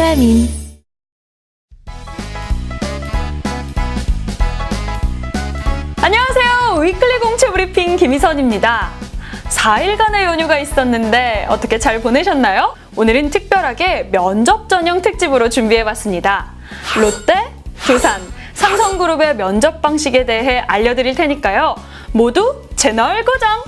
사람인 안녕하세요. 위클리 공채 브리핑 김희선입니다. 4일간의 연휴가 있었는데 어떻게 잘 보내셨나요? 오늘은 특별하게 면접 전용 특집으로 준비해봤습니다. 롯데, 두산, 삼성그룹의 면접 방식에 대해 알려드릴 테니까요. 모두 채널 고정!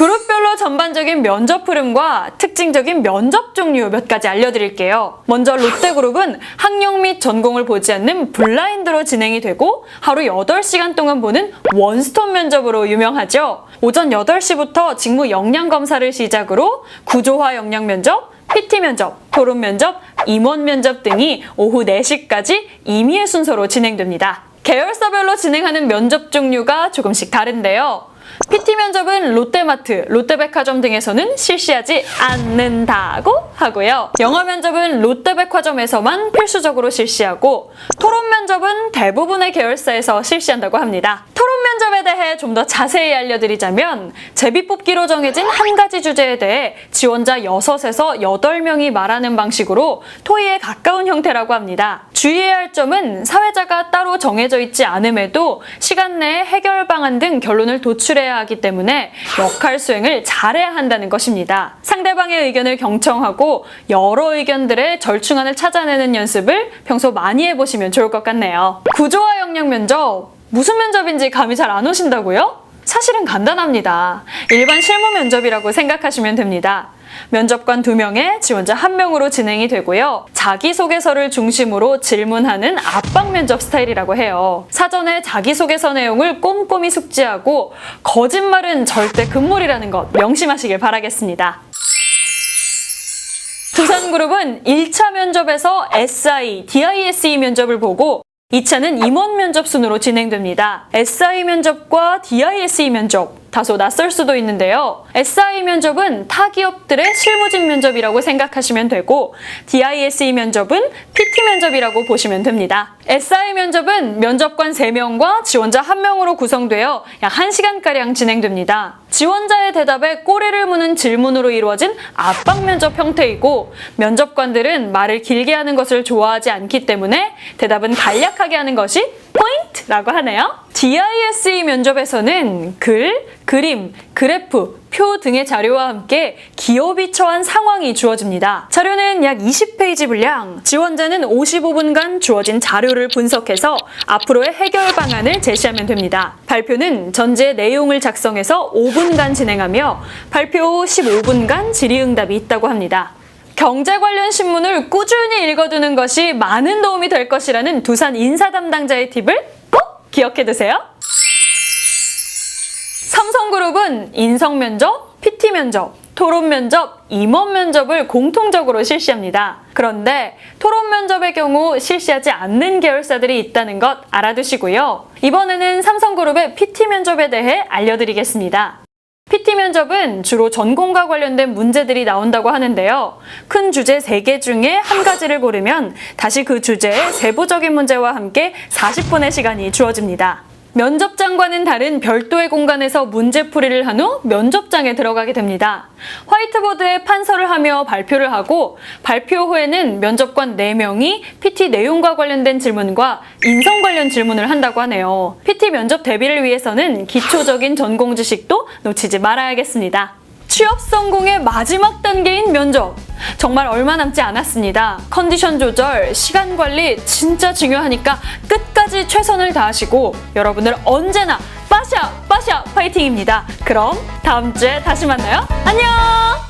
그룹별로 전반적인 면접 흐름과 특징적인 면접 종류 몇 가지 알려드릴게요. 먼저 롯데그룹은 학력 및 전공을 보지 않는 블라인드로 진행이 되고 하루 8시간 동안 보는 원스톱 면접으로 유명하죠. 오전 8시부터 직무 역량 검사를 시작으로 구조화 역량 면접, PT 면접, 토론 면접, 임원 면접 등이 오후 4시까지 임의의 순서로 진행됩니다. 계열사별로 진행하는 면접 종류가 조금씩 다른데요. PT 면접은 롯데마트, 롯데백화점 등에서는 실시하지 않는다고 하고요. 영어 면접은 롯데백화점에서만 필수적으로 실시하고 토론 면접은 대부분의 계열사에서 실시한다고 합니다. 토론 면접에 대해 좀 더 자세히 알려드리자면 제비뽑기로 정해진 한 가지 주제에 대해 지원자 6에서 8명이 말하는 방식으로 토의에 가까운 형태라고 합니다. 주의해야 할 점은 사회자가 따로 정해져 있지 않음에도 시간 내에 해결 방안 등 결론을 도출해야 하기 때문에 역할 수행을 잘해야 한다는 것입니다. 상대방의 의견을 경청하고 여러 의견들의 절충안을 찾아내는 연습을 평소 많이 해보시면 좋을 것 같네요. 구조화 역량 면접 무슨 면접인지 감이 잘 안 오신다고요? 사실은 간단합니다. 일반 실무 면접이라고 생각하시면 됩니다. 면접관 2명에 지원자 1명으로 진행이 되고요. 자기소개서를 중심으로 질문하는 압박 면접 스타일이라고 해요. 사전에 자기소개서 내용을 꼼꼼히 숙지하고 거짓말은 절대 금물이라는 것 명심하시길 바라겠습니다. 두산그룹은 1차 면접에서 SI, DISE 면접을 보고 2차는 임원 면접 순으로 진행됩니다. SI 면접과 DISE 면접 다소 낯설 수도 있는데요. SI 면접은 타 기업들의 실무진 면접이라고 생각하시면 되고 DISE 면접은 PT 면접이라고 보시면 됩니다. SI 면접은 면접관 3명과 지원자 1명으로 구성되어 약 1시간가량 진행됩니다. 지원자의 대답에 꼬리를 무는 질문으로 이루어진 압박 면접 형태이고 면접관들은 말을 길게 하는 것을 좋아하지 않기 때문에 대답은 간략하게 하는 것이 라고 하네요. DISE 면접에서는 글, 그림, 그래프, 표 등의 자료와 함께 기업이 처한 상황이 주어집니다. 자료는 약 20페이지 분량, 지원자는 55분간 주어진 자료를 분석해서 앞으로의 해결 방안을 제시하면 됩니다. 발표는 전제 내용을 작성해서 5분간 진행하며 발표 후 15분간 질의응답이 있다고 합니다. 경제 관련 신문을 꾸준히 읽어두는 것이 많은 도움이 될 것이라는 두산 인사 담당자의 팁을 꼭 기억해 두세요. 삼성그룹은 인성 면접, PT 면접, 토론 면접, 임원 면접을 공통적으로 실시합니다. 그런데 토론 면접의 경우 실시하지 않는 계열사들이 있다는 것 알아두시고요. 이번에는 삼성그룹의 PT 면접에 대해 알려드리겠습니다. PT 면접은 주로 전공과 관련된 문제들이 나온다고 하는데요. 큰 주제 3개 중에 한 가지를 고르면 다시 그 주제의 세부적인 문제와 함께 40분의 시간이 주어집니다. 면접장과는 다른 별도의 공간에서 문제풀이를 한 후 면접장에 들어가게 됩니다. 화이트보드에 판서를 하며 발표를 하고 발표 후에는 면접관 4명이 PT 내용과 관련된 질문과 인성 관련 질문을 한다고 하네요. PT 면접 대비를 위해서는 기초적인 전공 지식도 놓치지 말아야겠습니다. 취업 성공의 마지막 단계인 면접. 정말 얼마 남지 않았습니다. 컨디션 조절, 시간 관리 진짜 중요하니까 끝까지 최선을 다하시고 여러분들 언제나 빠샤 빠샤 파이팅입니다. 그럼 다음 주에 다시 만나요. 안녕!